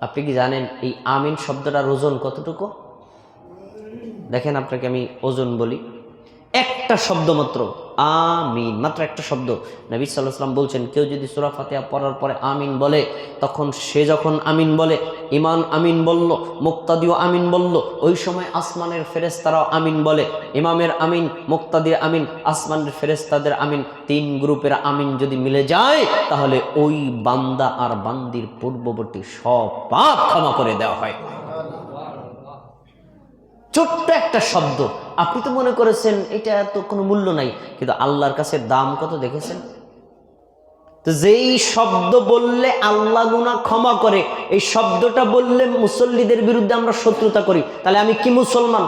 আপনি কি জানেন এই আমিন শব্দটার ওজন কতটুকু? দেখেন আপনাকে আমি ওজন বলি। একটা শব্দ মাত্র। আমিন। মাত্র একটা শব্দ। নবী সাল্লাহ সাল্লাম বলছেন, কেউ যদি সুরা ফাতিহা পড়ার পরে আমিন বলে, তখন সে যখন আমিন বলে ইমান আমিন বলল, মুক্তাদিও আমিন বলল, ওই সময় আসমানের ফেরেস্তারাও আমিন বলে, ইমামের আমিন, মুক্তাদির আমিন, আসমানের ফেরেস্তাদের আমিন, তিন গ্রুপের আমিন যদি মিলে যায়, তাহলে ওই বান্দা আর বান্দির পূর্ববর্তী সব পাপ ক্ষমা করে দেওয়া হয়। ছোট্ট একটা শব্দ। আপনি তো মনে করেছেন এটা এত কোনো মূল্য নাই, কিন্তু আল্লাহর কাছে দাম কত দেখেছেন? তো যেই শব্দ বললে আল্লাহ গুনা ক্ষমা করে, এই শব্দটা বললে মুসল্লিদের বিরুদ্ধে আমরা শত্রুতা করি, তাহলে আমি কি মুসলমান?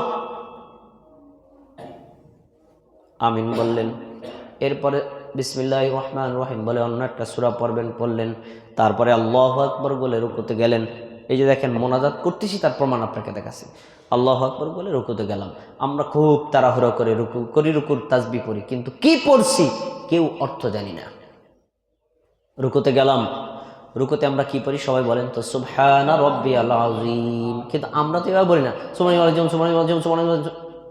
আমিন বললেন। এরপরে বিসমিল্লাহ রহমান রহিম বলে অন্য একটা সুরা পড়বেন, পড়লেন, তারপরে আল্লাহ আকবর বলে রুকুতে গেলেন। এই যে দেখেন, মোনাজাত করতেছি, তার প্রমাণ আপনাকে দেখাচ্ছি। আল্লাহ আকবর বলে রুকুতে গেলাম। আমরা খুব তাড়াহুড়া করে রুকু, করি রুকুর তাজবি পড়ি, কিন্তু কি পড়ছি কেউ অর্থ জানি না। রুকুতে গেলাম। রুকুতে আমরা কি পড়ি? সবাই বলেন তো, সুবহানা রব্বি আজিম কিন্তু আমরা তো এবার বলি না সুমানি আলজম সুমানি আলজম সুমানি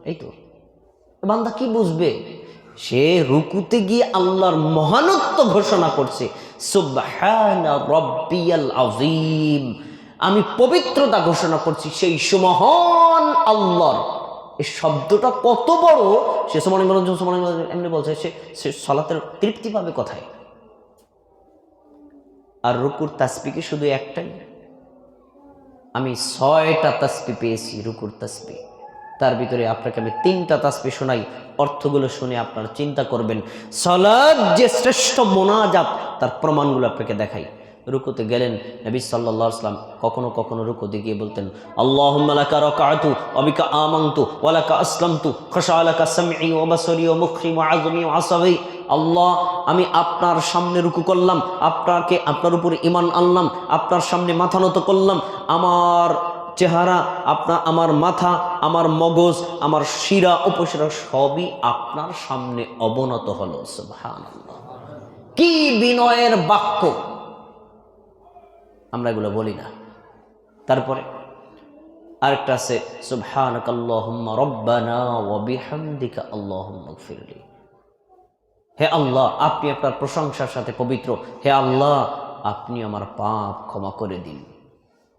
এই তো। বান্দা কি বুঝবে? সে রুকুতে গিয়ে আল্লাহর মহানত্ব ঘোষণা করছে, সুবহানা রব্বিয়াল আজিম আমি পবিত্রতা ঘোষণা করছি, সেই সুমহান আল্লাহর। এই শব্দটা কত বড়? সে সমানি সমানি এমনি বলছে, সে সে সলাতের তৃপ্তি পাবে কোথায় আর রুকুর তাসবি শুধু একটাই? আমি ছয়টা তাসবি পেয়েছি, রুকুর তাসবি তার ভিতরে আপনাকে আমি তিনটা তাসবি শোনাই, অর্থগুলো শুনে আপনারা চিন্তা করবেন। সলাদ যে শ্রেষ্ঠ মোনাজাত, তার প্রমাণগুলো আপনাকে দেখাই। রুকুতে গেলেন, নবী সাল্লাহ আসলাম কখনো কখনো রুকুতে গিয়ে বলতেন আল্লাহ, আমি আপনার সামনে রুকু করলাম, আপনাকে, আপনার উপর ইমান আনলাম, আপনার সামনে মাথা নত করলাম, আমার চেহারা আপনার আমার মাথা, আমার মগজ, আমার শিরা, উপশিরা সবই আপনার সামনে অবনত হলো, সুবহানাল্লাহ। কি বিনয়ের বাক্য! আমরা এগুলো বলি না। তারপরে আরেকটা আছে সুবহানাক আল্লাহুম্মা হে আল্লাহ, আপনি আপনার প্রশংসার সাথে পবিত্র। হে আল্লাহ, আপনি আমার পাপ ক্ষমা করে দিন।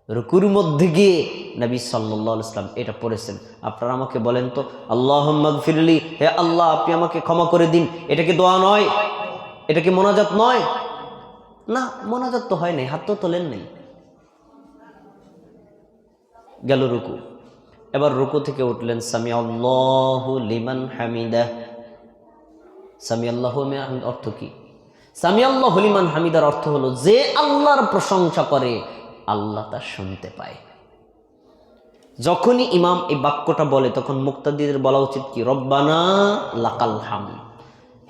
রুকুর মধ্যে গিয়ে নবী সাল্লাহ ইসলাম এটা পড়েছেন। আপনারা আমাকে বলেন তো আল্লাহ ফিরলি হে আল্লাহ, আপনি আমাকে ক্ষমা করে দিন। এটা কি দোয়া নয়? এটা কি মোনাজাত নয়? না, মোনাজাত তো হয় নাই, হাত তো তোলেন নেই। গেল রুকু। এবার রুকু থেকে উঠলেন সামি আল্লাহ লিমান হামিদা সামি আল্লাহ অর্থ কি? সামি আল্লাহ হলিমান হামিদার অর্থ হলো, যে আল্লাহর প্রশংসা করে, আল্লাহ তা শুনতে পায়। যখনই ইমাম এই বাক্যটা বলে, তখন মুক্তাদিদের বলা উচিত কি? রব্বানা লাকাল হাম।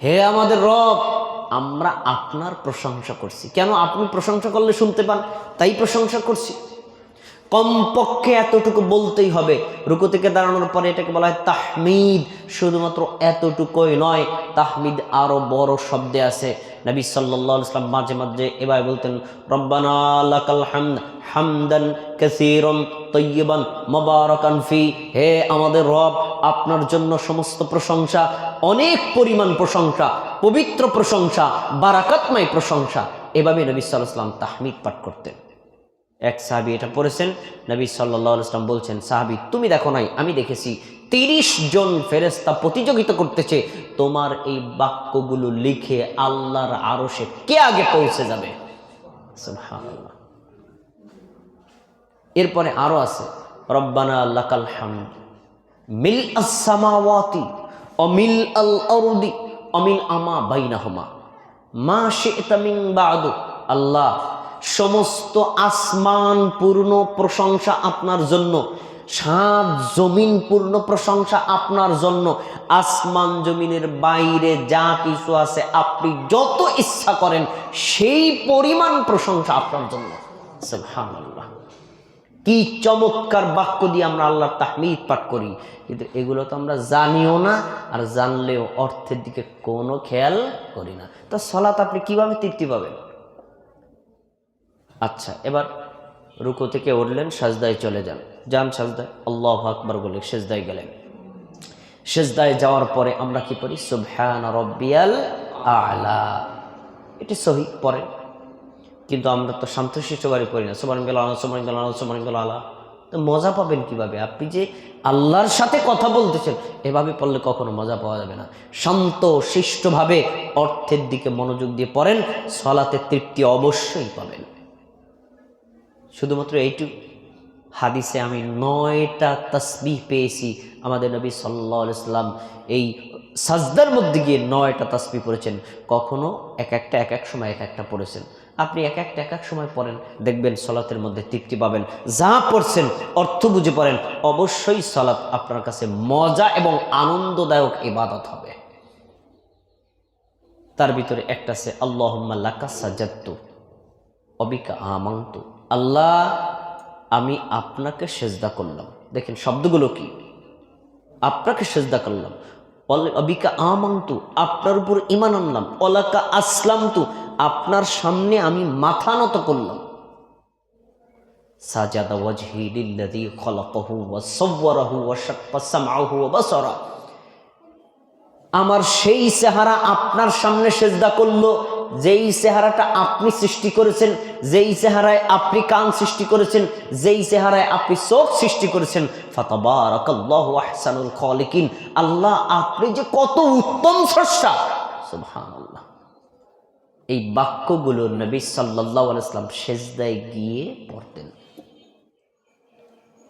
হে আমাদের রব আমরা আপনার প্রশংসা করছি। কেন আপনি প্রশংসা করলে শুনতে পান? তাই প্রশংসা করছি। কমপক্ষে এতটুকু বলতেই হবে। রুকু থেকে দাঁড়ানোর পরে এটাকে বলা হয় তাহমিদ। শুধুমাত্র এতটুকুই নয়, তাহমিদ আরও বড় শব্দে আছে। নবী সাল্লাহ ইসলাম মাঝে মাঝে এবার বলতেন, রব্বানা লাকাল হামদ হামদান ফি। হে আমাদের রব আপনার জন্য সমস্ত প্রশংসা, অনেক পরিমাণ প্রশংসা, পবিত্র প্রশংসা, বারাকাতময় প্রশংসা। এভাবে নবী সাল্লাহ ইসলাম তাহমিদ পাঠ করতেন। এক সাহাবি এটা পড়েছেন, নবী সাল্লাহ ইসলাম বলছেন, সাহাবি, তুমি দেখো নাই, আমি দেখেছি তিরিশ জন ফেরেস্তা প্রতিযোগিতা করতেছে, তোমার এই বাক্যগুলো লিখে আল্লাহর আরও সে কে আগে পৌঁছে যাবে? এরপরে আরও আছে, রব্বানা লাকাল হামদ। মিল আসসামাওয়াতি অমিল আল আরদি অমিল আমা বাইনাহুমা। মা শি'তা মিন বা'দু। আল্লাহ, সমস্ত আসমান পূর্ণ প্রশংসা আপনার জন্য, সাত জমিন পূর্ণ প্রশংসা আপনার জন্য, আসমান জমিনের বাইরে যা কিছু আছে আপনি যত ইচ্ছা করেন, সেই পরিমাণ প্রশংসা আপনার জন্য। সুবহানাল্লাহ। কি চমৎকার বাক্য দিয়ে আমরা আল্লাহর তাহমিদ পাঠ করি। কিন্তু এগুলো তো আমরা জানিও না আর জানলেও অর্থের দিকে কোনো খেয়াল করি না। তো সলাত আপনি কীভাবে তৃপ্তি পাবেন? আচ্ছা এবার রুকো থেকে উঠলেন, সাজদায় চলে যান। যান সাজদায়, আল্লাহ আকবর বলে সেজদায় গেলেন। সেজদায় যাওয়ার পরে আমরা কি পড়ি? সুবহান রব্বিয়াল আলা। এটি সহি পরে কিন্তু আমরা তো শান্তশিষ্ট বাড়ি পড়ি না। সুমান গেল আলা সুমান গেল আলা সুমান গেল আলা তো মজা পাবেন কীভাবে? আপনি যে আল্লাহর সাথে কথা বলতেছেন, এভাবে পড়লে কখনো মজা পাওয়া যাবে না। শান্ত শিষ্টভাবে অর্থের দিকে মনোযোগ দিয়ে পড়েন, সলাতে তৃপ্তি অবশ্যই পাবেন। শুধুমাত্র এইটুকু হাদিসে আমি নয়টা তসবিহ পেয়েছি। আমাদের নবী সাল্লাহ ইসলাম এই সাজদার মধ্যে গিয়ে নয়টা তসবি পড়েছেন। কখনো এক একটা, এক এক সময় এক একটা পড়েছেন। আপনি এক একটা, এক এক সময় পড়েন, দেখবেন সলাতের মধ্যে তৃপ্তি পাবেন। যা পড়ছেন, অর্থ বুঝে পড়েন, অবশ্যই সলাৎ আপনার কাছে মজা এবং আনন্দদায়ক ইবাদত হবে। তার ভিতরে একটা আছে আল্লাহ লাকা অবিকা আমান্তু। আল্লাহ, আমি আপনাকে সেজদা করলাম। দেখেন শব্দগুলো কি? আপনাকে সেজদা করলাম। অবিকা আমান্তু, আপনার উপর ইমান আনলাম। অলাকা আসলাম তু আপনার সামনে আমি মাথা নত করলাম। আমার সেই চেহারা আপনার সামনে সেজদা করল, যেই চেহারাটা আপনি সৃষ্টি করেছেন, যেই চেহারায় আপনি কান সৃষ্টি করেছেন, যেই চেহারায় আপনি চোখ সৃষ্টি করেছেন আল্লাহ, আপনি যে কত উত্তম সুবহানাল্লাহ। এই বাক্যগুলো নবী সাল্লাল্লাহু আলাইহি সাল্লাম সেজদায় গিয়ে পড়তেন।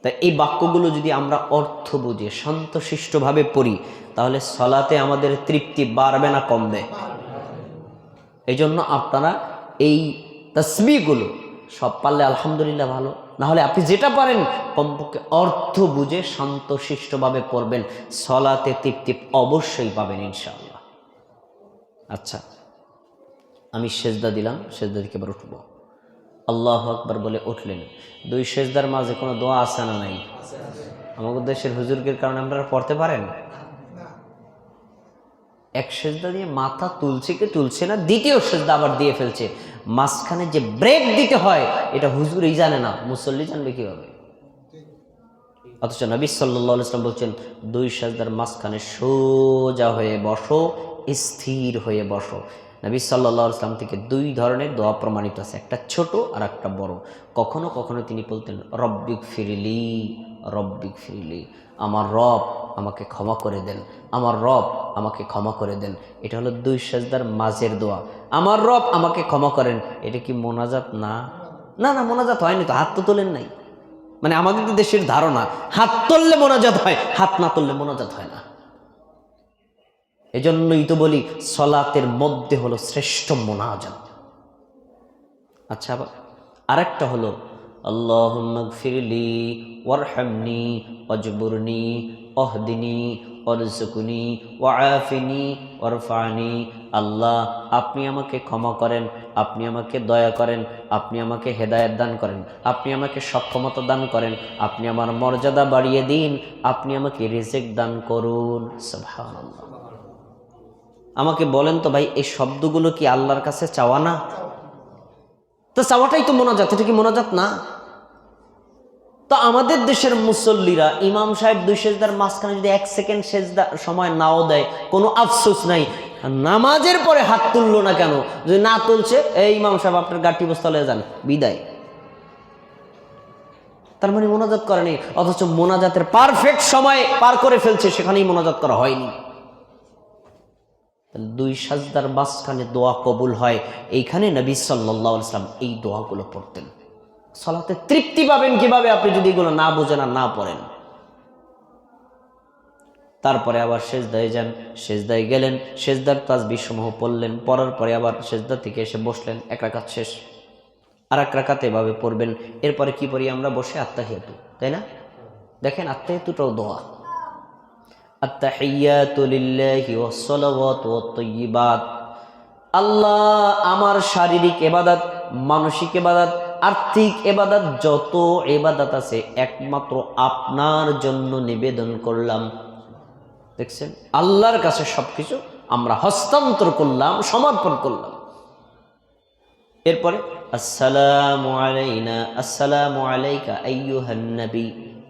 তাই এই বাক্যগুলো যদি আমরা অর্থ বুঝে শান্তশিষ্টভাবে পড়ি, তাহলে সলাতে আমাদের তৃপ্তি বাড়বে না, কমবে। এই জন্য আপনারা এই তসবিগুলো সব পারলে আলহামদুলিল্লাহ ভালো। না হলে আপনি যেটা পারেন, কমপক্ষে অর্থ বুঝে শান্তশিষ্টভাবে পড়বেন। সলাতে তৃপ্তি অবশ্যই পাবেন, ইনশাআল্লাহ। আচ্ছা আমি সেজদা দিলাম, সেজদা দিকে এবার উঠবো। আল্লাহ আকবার বলে উঠলেন, দুই সেজদার মাঝে কোনো দোয়া আছে না নাই? আমাদের দেশের হুজুরগের কারণে আপনারা পড়তে পারেন? এক সেজদা দিয়ে মাথা তুলছে কি তুলছে না, দ্বিতীয় সেজদা আবার দিয়ে ফেলছে। মাঝখানে যে ব্রেক দিতে হয়, এটা হুজুরই জানে না, মুসল্লি জানবে কীভাবে? অথচ নবী সাল্লাহ ইসলাম বলছেন, দুই সাজদার মাঝখানে সোজা হয়ে বসো, স্থির হয়ে বসো। নবী সাল্লাহ ইসলাম থেকে দুই ধরনের দোয়া প্রমাণিত আছে, একটা ছোট আর একটা বড়। কখনো কখনো তিনি বলতেন, রব্বিক ফিরিলি রব্বিক ফিরিলি, আমার রব আমাকে ক্ষমা করে দেন, আমার রব আমাকে ক্ষমা করে দেন। এটা হলো দুই সাজদার মাঝের দোয়া। আমার রব আমাকে ক্ষমা করেন। এটা কি মোনাজাত? না। না না, মোনাজাত হয়নি তো, হাত তো তোলেন নাই। মানে আমাদের দেশের ধারণা, হাত তুললে মোনাজাত হয়, হাত না তুললে মোনাজাত হয় না। এজন্যই তো বলি সলাতের মধ্যে হলো শ্রেষ্ঠ মোনাজাত। আচ্ছা আবার আরেকটা হলো আল্লাহ ফিরলি ওয়ারহামনি অজবুরনি অহদিনী অরজুকুনি ওয়াফিনি ওরফানি আল্লাহ, আপনি আমাকে ক্ষমা করেন, আপনি আমাকে দয়া করেন, আপনি আমাকে হেদায়েত দান করেন, আপনি আমাকে সক্ষমতা দান করেন, আপনি আমার মর্যাদা বাড়িয়ে দিন, আপনি আমাকে রিজেক দান করুন। সুবহানাল্লাহ। আমাকে বলেন তো ভাই, এই শব্দগুলো কি আল্লাহর কাছে চাওয়া না? তো চাওয়াটাই তো মোনাজাত, এটা কি মোনাজাত না? তো আমাদের দেশের মুসল্লিরা, ইমাম সাহেব দুই সেজদার মাঝখানে যদি এক সেকেন্ড সেজদা সময় নাও দেয়, কোনো আফসোস নাই। নামাজের পরে হাত তুললো না কেন? যদি না তুলছে, এই ইমাম সাহেব আপনার গাঠি বস্তালে যান, বিদায়। তার মানে মোনাজাত করেনি, অথচ মোনাজাতের পারফেক্ট সময় পার করে ফেলছে, সেখানেই মোনাজাত করা হয়নি। দুই সাজদার মাঝখানে দোয়া কবুল হয়। এইখানে নবী সাল্লাহ ইসলাম এই দোয়াগুলো পড়তেন। সলাতে তৃপ্তি পাবেন কীভাবে আপনি যদি এগুলো না বোঝেন আর না পড়েন। তারপরে আবার সেজদায় যান, সেজদায় গেলেন, সেজদার তাজবি সমূহ পড়লেন, পড়ার পরে আবার সেজদা থেকে এসে বসলেন, এক রাকাত শেষ। আর এক রাকাতে এভাবে পড়বেন। এরপরে কি পড়ি আমরা? বসে আত্মাহিয়াতু, তাই না? দেখেন আত্মাহিয়াতুটাও দোয়া। আল্লাহ আমার শারীরিক এবাদাত মানসিক এবাদাত আর্থিক এবাদাত যত এবাদাত আছে, একমাত্র আপনার জন্য নিবেদন করলাম। দেখছেন? আল্লাহর কাছে সবকিছু আমরা হস্তান্তর করলাম, সমর্পণ করলাম। এরপরে, আসসালামু আলাইনা, আসসালামু আলাইকা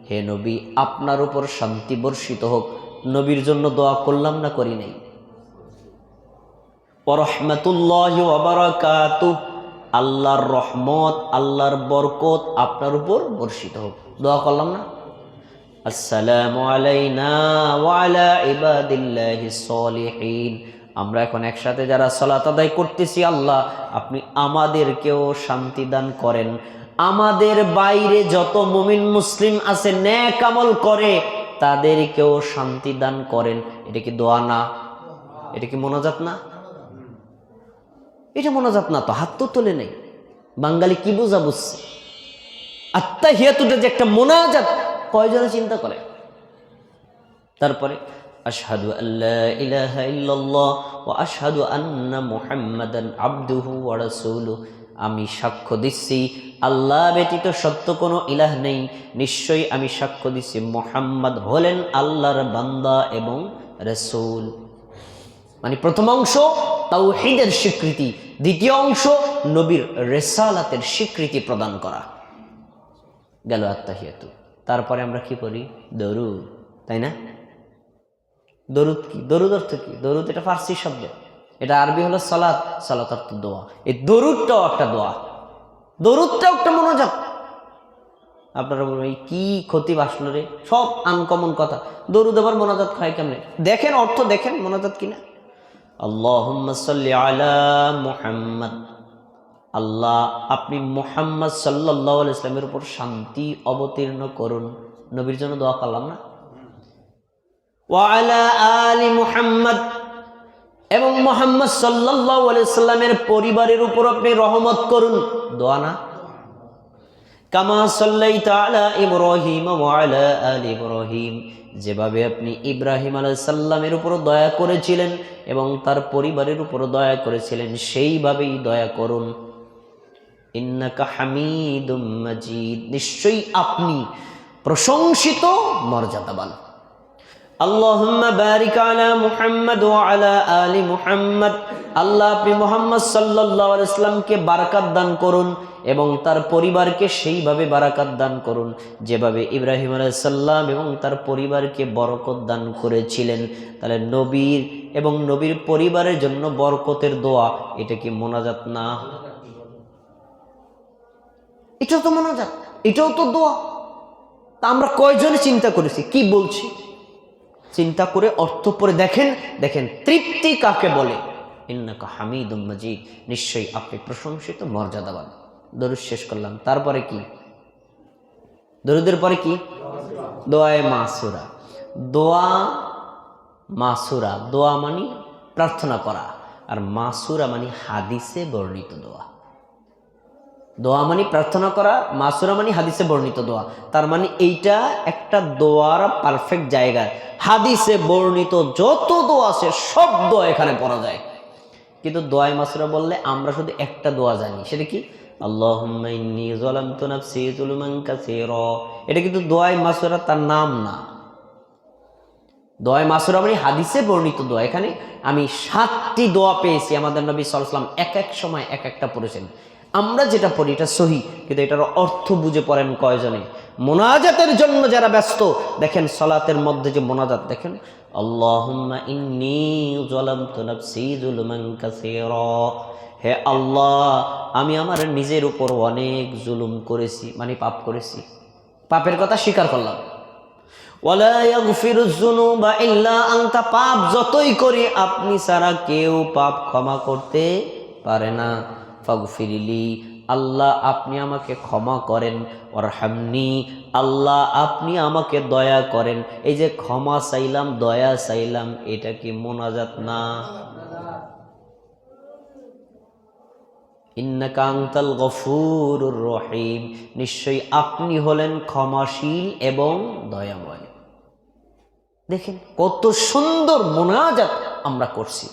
হে নবী, আপনার উপর শান্তি বর্ষিত হোক। নবীর জন্য দোয়া করলাম না করি নাই? আল্লাহর রহমত, আল্লাহর বরকত আপনার উপর বর্ষিত হোক। দোয়া করলাম না? আসসালামু আমরা এখন একসাথে যারা সালাত আদায় করতেছি, আল্লাহ আপনি আমাদেরকেও শান্তি দান করেন। আমাদের বাইরে যত মুমিন, মুসলিম আছে, ন্যাক আমল করে তাদেরকেও শান্তি দান করেন। এটা কি দোয়া না? এটা কি মোনাজাত না? এটা মোনাজাত না তো, হাত তো তোলে নেই। বাঙালি কি বোঝা বুঝছে? আত্মা হিয়াতুটা যে একটা মোনাজাত, কয়জনে চিন্তা করে? তারপরে, আশহাদু আল্লাহ ইলাহা ইল্লাল্লাহ ওয়া আশহাদু আন্না মুহাম্মাদান আবদুহু ওয়া আমি সাক্ষ্য দিচ্ছি। আল্লাহ ব্যতীত সত্য কোনো ইলাহ নেই। নিশ্চয়ই আমি সাক্ষ্য দিচ্ছি মোহাম্মদ হলেন আল্লাহর বান্দা এবং রসুল। মানে প্রথম অংশ তাওহীদের স্বীকৃতি, দ্বিতীয় অংশ নবীর রেসালাতের স্বীকৃতি প্রদান করা। গেল আত্মাহিয়াতু। তারপরে আমরা কি করি দরুদ, তাই না? দরুদ কি? দরুদ অর্থ কি? দরুদ এটা ফার্সি শব্দ। এটা আরবি হলো সালাত সালাত অর্থ দোয়া। এই দরুদটাও একটা দোয়া। দরুদটাও একটা মনোজাত আপনারা বলবেন, এই কি ক্ষতি বাসলো রে? সব আনকমন কথা। দরুদ আবার মোনাজাত খায় কেমনে? দেখেন, অর্থ দেখেন, মোনাজাত কিনা? আল্লাহ, আপনি মুহাম্মদ আলাইহি ইসলামের উপর শান্তি অবতীর্ণ করুন। নবীর জন্য দোয়া করলাম না? ওয়ালা আলি এবং মোহাম্মদ আলাইহি সাল্লামের পরিবারের উপর আপনি রহমত করুন। দোয়া না। কামা সাল্লাইতা আলা ইব্রাহিম আলা ইব্রাহিম। যেভাবে আপনি ইব্রাহিম আলাইহিস সাল্লামের উপর দয়া করেছিলেন এবং তার পরিবারের উপর দয়া করেছিলেন, সেইভাবেই দয়া করুন। ইন্নাকা মাজিদ। নিশ্চয়ই আপনি প্রশংসিত মর্যাদাবান। আল্লাহুম্মা বারিক আলা মুহাম্মদ ওয়া আলা আলি আল্লাহ আপনি মুহাম্মদ সাল্লাল্লাহু আলাইহি ইসলামকে বারাকাত দান করুন এবং তার পরিবারকে সেইভাবে বারাকাত দান করুন যেভাবে ইব্রাহিম আলাইহিস সাল্লাম এবং তার পরিবারকে বরকত দান করেছিলেন। তাহলে নবীর এবং নবীর পরিবারের জন্য বরকতের দোয়া, এটা কি মোনাজাত না? এটাও তো মোনাজাত, এটাও তো দোয়া। তা আমরা কয়জনে চিন্তা করেছি? কি বলছি? চিন্তা করে অর্থ পরে দেখেন দেখেন, তৃপ্তি কাকে বলে? ইন্নাকা মাজিদ। নিশ্চয়ই আপনি প্রশংসিত, মর্যাদাবান। দরুদ শেষ করলাম। তারপরে কি? দরুদের পরে কি? দোয়ায় মাসুরা। দোয়া মাসুরা। দোয়া মানে প্রার্থনা করা। আর মাসুরা মানে হাদিসে বর্ণিত দোয়া। দোয়া মানে প্রার্থনা করা, মাসুরা মানে হাদিসে বর্ণিত দোয়া। তার মানে এইটা একটা দোয়ার পারফেক্ট জায়গা। হাদিসে বর্ণিত যত দোয়া আছে, সব দোয়া এখানে পড়া যায়। কিন্তু দোয়ায় মাসুরা বললে আমরা শুধু একটা দোয়া জানি। সেটা কি? এটা কিন্তু দোয়ায় মাসুরা তার নাম না। দোয়ায় মাসুরা মানে হাদিসে বর্ণিত দোয়া। এখানে আমি সাতটি দোয়া পেয়েছি আমাদের নবী সাল্লাম এক এক সময় এক একটা পড়েছেন। আমরা যেটা পড়ি, এটা সহি, কিন্তু এটার অর্থ বুঝে পড়েন কয়জনে? মোনাজাতের জন্য যারা ব্যস্ত, দেখেন সলাতের মধ্যে যে মোনাজাত, দেখেন হে আল্লাহ, আমি আমার নিজের উপর অনেক জুলুম করেছি মানে পাপ করেছি। পাপের কথা স্বীকার করলাম। পাপ যতই করি, আপনি ছাড়া কেউ পাপ ক্ষমা করতে পারে না। ফাগফিরিলি আল্লাহ আপনি আমাকে ক্ষমা করেন ওরহামনি আল্লাহ আপনি আমাকে দয়া করেন। এই যে ক্ষমা চাইলাম, দয়া চাইলাম, এটা কি মোনাজাত না? ইন্নাকান্তাল গফুরুর রহিম, নিশ্চয়ই আপনি হলেন ক্ষমাশীল এবং দয়াময়। দেখেন কত সুন্দর মোনাজাত আমরা করছি।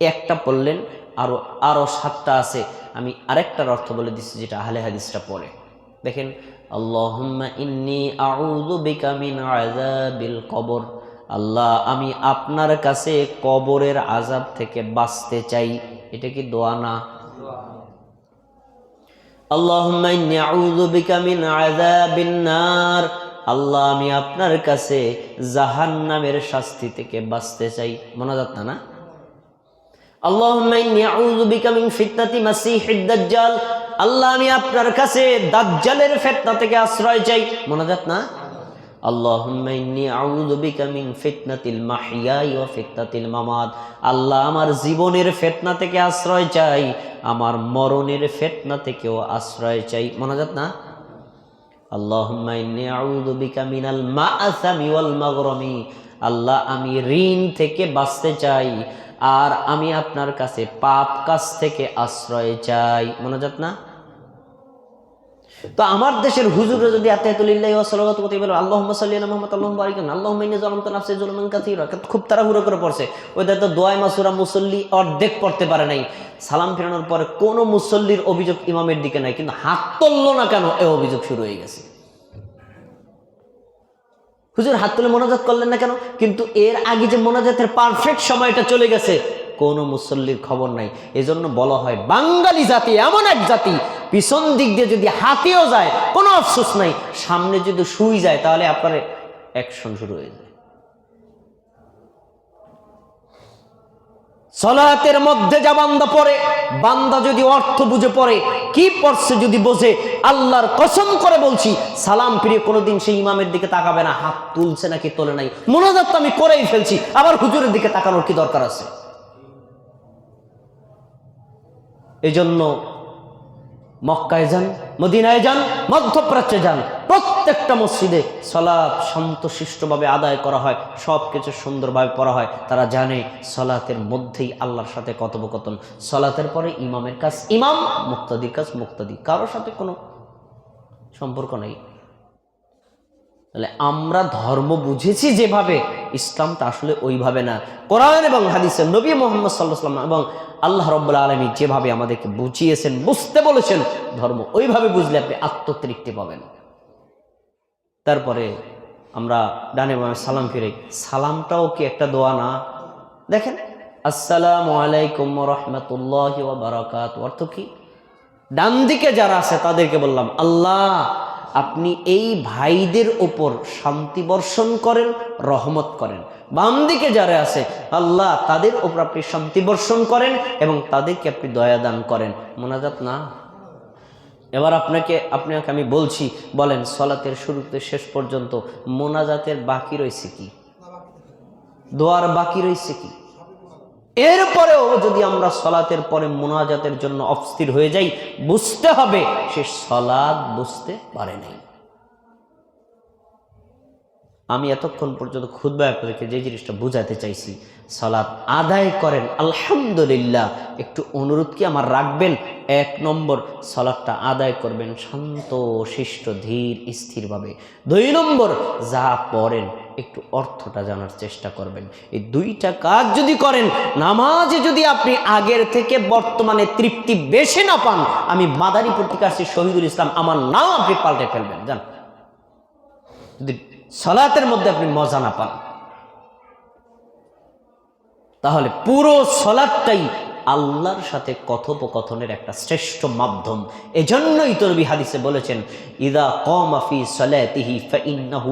একটা পড়লেন আরও আরও সাতটা আছে। আমি আরেকটার অর্থ বলে দিচ্ছি যেটা আহলে হাদিসটা পড়ে। দেখেন, আল্লাহুম্মা কবর। আল্লাহ, আমি আপনার কাছে কবরের আজাব থেকে বাঁচতে চাই। এটা কি দোয়া না? আল্লাহ, আমি আপনার কাছে জাহান্নামের শাস্তি থেকে বাঁচতে চাই। মনে না না আল্লাহুম্মা ইন্নী আউযু বিকা মিন ফিতনাতি মাসিহিদ দাজ্জাল আল্লাহ, আমি আপনার কাছে দাজ্জালের ফিতনা থেকে আশ্রয় চাই। না? মিন মাহইয়াই ওয়া আল্লাহ, আমার জীবনের ফিতনা থেকে আশ্রয় চাই, আমার মরণের ফিতনা থেকেও আশ্রয় চাই। না? মাআসামি ওয়াল মাগরামি। আল্লাহ, আমি ঋণ থেকে বাঁচতে চাই। আর আমি আপনার কাছে পাপ কাজ থেকে আশ্রয় চাই। মোনাজাত না? তো আমার দেশের হুজুরে যদি আতায়াতুলিল্লাহ ওয়া করতে বলে আল্লাহুম্মা সাল্লি আলা মুহাম্মদ আল্লাহুম্মা বারিক আলা আল্লাহুম্মা ইন্নী যালামতু নাফসি যুলমান খুব তাড়াহুড়ো করে পড়ছে। ওই তো দোয়া মাসুরা মুসল্লি অর্ধেক পড়তে পারে নাই। সালাম ফেরানোর পরে কোনো মুসল্লির অভিযোগ ইমামের দিকে নাই। কিন্তু হাত তুললো না কেন? এ অভিযোগ শুরু হয়ে গেছে। হুজুর হাত তুলে মোনাজাত করলেন না কেন? কিন্তু এর আগে যে মোনাজাতের পারফেক্ট সময়টা চলে গেছে, কোনো মুসল্লির খবর নাই। এজন্য বলা হয় বাঙালি জাতি, এমন এক জাতি, পিছন দিক দিয়ে যদি হাতেও যায়, কোনো আফসোস নাই, সামনে যদি শুই যায়, তাহলে আপনার অ্যাকশন শুরু হয়ে যায়। সলাতের মধ্যে যা বান্দা পড়ে, বান্দা যদি অর্থ বুঝে পড়ে, কি পড়ছে যদি বোঝে, আল্লাহর কসম করে বলছি, সালাম ফিরে কোনোদিন সেই ইমামের দিকে তাকাবে না, হাত তুলছে নাকি তোলে নাই। মোনাজাত তো আমি করেই ফেলছি, আবার হুজুরের দিকে তাকানোর কি দরকার আছে? এই জন্য মক্কায় যান, মদিনায় যান, মধ্যপ্রাচ্যে যান প্রত্যেকটা মসজিদে সলাৎ শান্তশিষ্টভাবে আদায় করা হয় সব কিছু সুন্দরভাবে পড়া হয়। তারা জানে সলাতের মধ্যেই আল্লাহর সাথে কথোপকথন। সলাতের পরে ইমামের কাজ, ইমাম মুক্তাদির কাজ, মুক্তাদি। কারোর সাথে কোনো সম্পর্ক নেই। তাহলে আমরা ধর্ম বুঝেছি যেভাবে, ইসলামটা আসলে ওইভাবে না। কোরআন এবং হাদিসের নবী মোহাম্মদ সাল্লাহ সাল্লাম এবং আল্লাহ রব্বুল্লা আলমী যেভাবে আমাদেরকে বুঝিয়েছেন, বুঝতে বলেছেন, ধর্ম ওইভাবে বুঝলে আপনি আত্মতৃপ্তি পাবেন। তারপরে আমরা ডানে বামে সালাম ফিরে। সালামটাও কি একটা দোয়া না? দেখেন, আসসালামু আলাইকুম রহমতুল্লাহ বারাকাত। অর্থ কি? ডান দিকে যারা আছে, তাদেরকে বললাম, আল্লাহ, আপনি এই ভাইদের ওপর শান্তি বর্ষণ করেন, রহমত করেন। বাম দিকে যারা আছে, আল্লাহ, তাদের ওপর আপনি শান্তি বর্ষণ করেন এবং তাদেরকে আপনি দয়া দান করেন। মোনাজাত না? এবার আপনাকে আপনাকে আমি বলছি, বলেন, সলাতের শুরুতে শেষ পর্যন্ত মোনাজাতের বাকি রয়েছে কি? দোয়ার বাকি রয়েছে কি? এরপরেও যদি আমরা সলাতের পরে মোনাজাতের জন্য অস্থির হয়ে যাই, বুঝতে হবে সে সলাদ বুঝতে পারে নাই। আমি এতক্ষণ পর্যন্ত খুদ্া আপনাদেরকে যে জিনিসটা বুঝাতে চাইছি সলাৎ আদায় করেন, আলহামদুলিল্লাহ। একটু অনুরোধ কি আমার রাখবেন? এক নম্বর সলাৎটা আদায় করবেন শান্ত, শিষ্ট, ধীর, স্থিরভাবে। দুই নম্বর, যা পড়েন, একটু অর্থটা জানার চেষ্টা করবেন। এই দুইটা কাজ যদি করেন, নামাজে যদি আপনি আগের থেকে বর্তমানে তৃপ্তি বেশি না পান, আমি মাদারি পত্রিকা শহীদুল ইসলাম, আমার নাম আপনি পাল্টে ফেলবেন, জান। যদি সলাতের মধ্যে আপনি মজা না পান। তাহলে পুরো সলাদটাই আল্লাহর সাথে কথোপকথনের একটা শ্রেষ্ঠ মাধ্যম। এজন্যই তরবি হাদিসে বলেছেন, ইদা কমাফি সলাতিহি ফাইন্নাহু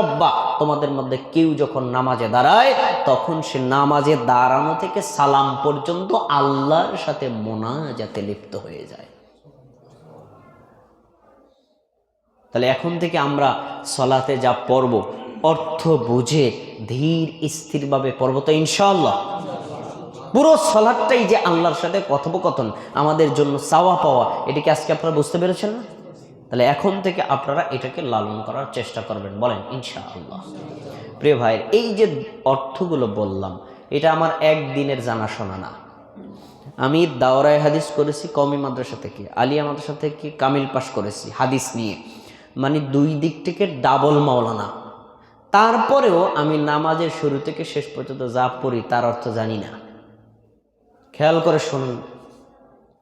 রব্বা। তোমাদের মধ্যে কেউ যখন নামাজে দাঁড়ায়, তখন সে নামাজে দাঁড়ানো থেকে সালাম পর্যন্ত আল্লাহর সাথে মোনাজাতে লিপ্ত হয়ে যায়। তাহলে এখন থেকে আমরা সলাতে যা পড়ব, অর্থ বুঝে ধীর, স্থিরভাবে পড়ব তো ইনশাআল্লাহ। পুরো সলাদটাই যে আল্লাহর সাথে কথোপকথন, আমাদের জন্য চাওয়া পাওয়া এটাকে আজকে আপনারা বুঝতে পেরেছেন না? তাহলে এখন থেকে আপনারা এটাকে লালন করার চেষ্টা করবেন, বলেন, ইনশাআল্লাহ। প্রিয় ভাইয়ের, এই যে অর্থগুলো বললাম, এটা আমার একদিনের জানাশোনা না। আমি দাওরায় হাদিস করেছি কমি মাদ্রাসা থেকে, আলিয়া মাদ্রাসা থেকে কামিল পাশ করেছি, হাদিস নিয়ে। মানে দুই দিক থেকে ডাবল মাওলানা। তারপরেও আমি নামাজের শুরু থেকে শেষ পর্যন্ত যা পড়ি তার অর্থ জানি না। খেয়াল করে শুনুন,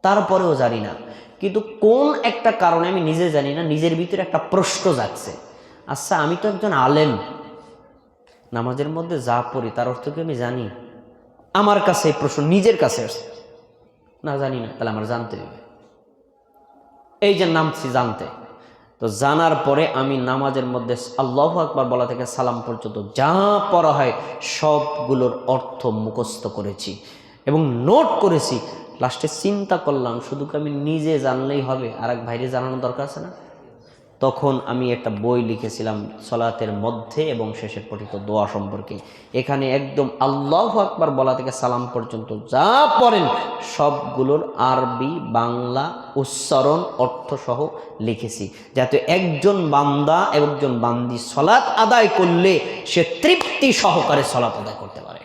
তারপরেও জানি না। কিন্তু কোন একটা কারণে আমি নিজে জানি না, নিজের ভিতরে একটা প্রশ্ন যাচ্ছে আচ্ছা আমি তো একজন আলেম। নামাজের মধ্যে যা পড়ি তার অর্থ কি আমি জানি? আমার কাছে এই প্রশ্ন নিজের কাছে আসছে না জানি না, তাহলে আমার জানতে হবে। এই যে নামছি জানতে। তো জানার পরে আমি নামাজের মধ্যে আল্লাহ আকবার বলা থেকে সালাম পর্যন্ত যা পড়া হয় সবগুলোর অর্থ মুখস্থ করেছি এবং নোট করেছি। লাস্টে চিন্তা করলাম, শুধু আমি নিজে জানলেই হবে? আর এক ভাইরে জানানোর দরকার আছে না? তখন আমি একটা বই লিখেছিলাম সলাতের মধ্যে এবং শেষের পঠিত দোয়া সম্পর্কে। এখানে একদম আল্লাহ আকবার বলা থেকে সালাম পর্যন্ত যা পড়েন সবগুলোর আরবি, বাংলা, উচ্চারণ, অর্থসহ লিখেছি। যাতে একজন বান্দা একজন বান্দি সলাৎ আদায় করলে সে তৃপ্তি সহকারে সলাৎ আদায় করতে পারে।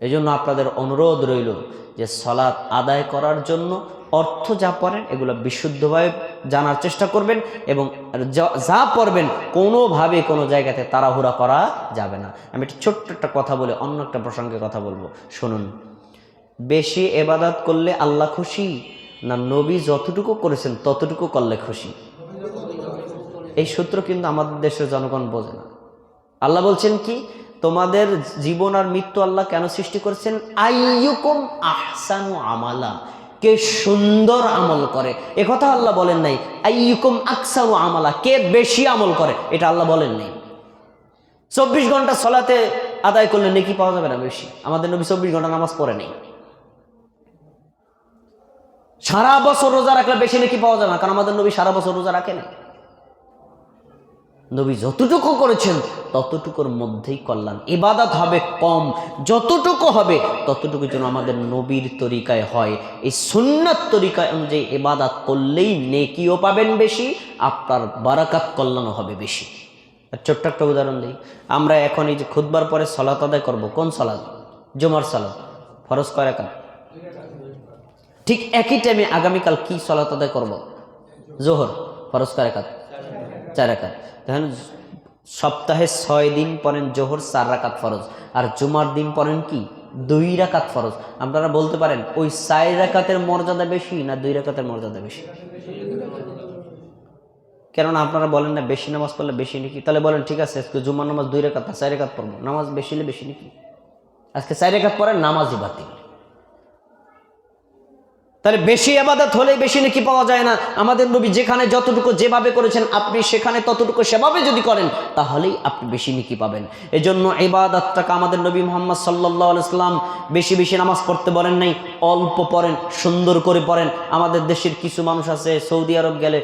এই জন্য আপনাদের অনুরোধ রইল যে সলাৎ আদায় করার জন্য অর্থ যা পড়েন, এগুলো বিশুদ্ধভাবে জানার চেষ্টা করবেন এবং যা- পড়বেন কোনোভাবে কোনো জায়গাতে তাড়াহুড়া করা যাবে না। আমি একটা ছোট্ট একটা কথা বলে অন্য একটা প্রসঙ্গে কথা বলব। শুনুন, বেশি এবাদাত করলে আল্লাহ খুশি না নবী যতটুকু করেছেন ততটুকু করলে খুশি? এই সূত্র কিন্তু আমাদের দেশের জনগণ বোঝে না। আল্লাহ বলছেন কি, তোমাদের জীবন আর মৃত্যু আল্লাহ কেন সৃষ্টি করেছেন? আইয়ুকুম আহসানু আমালা। কে সুন্দর আমল করে। এ কথা আল্লাহ বলেন নাই আইকুম আকসাউ আমালা কে বেশি আমল করে, এটা আল্লাহ বলেন নাই। চব্বিশ ঘণ্টা সলাতে আদায় করলে নেকি পাওয়া যাবে না বেশি। আমাদের নবী চব্বিশ ঘণ্টা নামাজ পড়ে নেই। সারা বছর রোজা রাখলে বেশি নেকি পাওয়া যাবে না, কারণ আমাদের নবী সারা বছর রোজা রাখে না নবী যতটুকু করেছেন, ততটুকুর মধ্যেই কল্যাণ। ইবাদত হবে কম। যতটুকু হবে, ততটুকু যেন আমাদের নবীর তরিকায় হয়। এই সুন্নাত তরিকায় অনুযায়ী ইবাদত করলেই নেকিও পাবেন বেশি, আপনার বারাকাত কল্যাণও হবে বেশি। আর ছোট্ট একটা উদাহরণ দিই। আমরা এখন এই যে খুদবার পরে সলাত আদায় করব, কোন সলাদ জুমার সলাদ ফরজ কয় রাকাত? ঠিক একই টাইমে আগামীকাল কি সলাত আদায় করব? জোহর। ফরজ কয় রাকাত? চার রাকাত। দেখেন সপ্তাহে ছয় দিন পড়েন জোহর, চার রাকাত ফরজ। আর জুমার দিন পড়েন কি? দুই রাকাত ফরজ। আপনারা বলতে পারেন, ওই চার রাকাতের মর্যাদা বেশি না দুই রাকাতের মর্যাদা বেশি? কেননা আপনারা বলেন না, বেশি নামাজ পড়লে বেশি নাকি? তাহলে বলেন, ঠিক আছে, আজকে জুমার নামাজ দুই রেখাত চার রেখাত পড়ব। নামাজ বেশি হলে বেশি নাকি? আজকে চার রেখাত পড়েন, নামাজই বাতিল। তাহলে বেশি আবাদত হলে বেশি নাকি পাওয়া যায় না। আমাদের নবী যেখানে যতটুকু যেভাবে করেছেন, আপনি সেখানে ততটুকু সেভাবে যদি করেন, তাহলেই আপনি বেশি নাকি পাবেন। এজন্য জন্য এবাদতটাকে আমাদের নবী মোহাম্মদ সাল্লাহ ইসলাম বেশি বেশি নামাজ পড়তে বলেন নাই, অল্প পড়েন, সুন্দর করে পড়েন। আমাদের দেশের কিছু মানুষ আছে, সৌদি আরব গেলে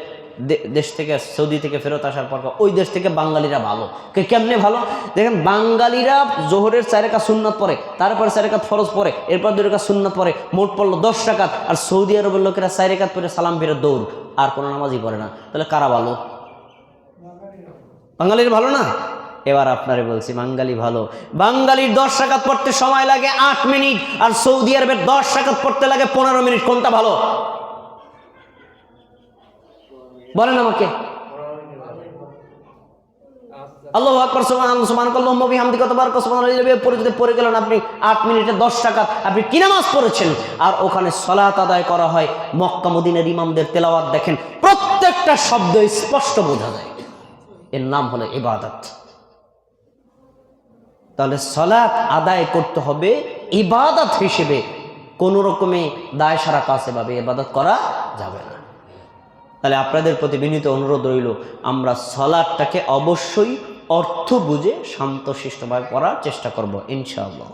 দেশ থেকে সৌদি থেকে ফেরত আসার পর ওই দেশ থেকে বাঙালিরা ভালো। কেমনে ভালো? দেখেন, বাঙালিরা জোহরের চারেকা সুন্নাত পরে তারপরে চারেকাত ফরজ পরে এরপর দুই রেখা সুন্নাত পরে মোট পড়ল দশ টাকাত আর সৌদি আরবের লোকেরা চারেকাত পরে সালাম ফিরে দৌড়, আর কোনো নামাজই পড়ে না। তাহলে কারা ভালো? বাঙালির ভালো না? এবার আপনারে বলছি, বাঙালি ভালো। বাঙালির দশ টাকাত পড়তে সময় লাগে আট মিনিট, আর সৌদি আরবের দশ টাকাত পড়তে লাগে পনেরো মিনিট। কোনটা ভালো? বলেন আমাকে। আল্লাহ আকবর কতবার পরে যদি পড়ে গেলেন আপনি মিনিটে দশ টাকা আপনি কি নামাজ পড়েছেন? আর ওখানে আদায় করা হয়, মক্কা ইমামদের তেলাওয়াত দেখেন, প্রত্যেকটা শব্দ স্পষ্ট বোঝা যায়। এর নাম হলো ইবাদত। তাহলে সলাৎ আদায় করতে হবে ইবাদত হিসেবে। কোনো রকমে দায় সারা কাছে ভাবে ইবাদত করা যাবে না। তাহলে আপনাদের প্রতি বিনীত অনুরোধ রইল, আমরা সলাদটাকে অবশ্যই অর্থ বুঝে শান্তশিষ্টভাবে করার চেষ্টা করব, ইনশাআল্লাহ।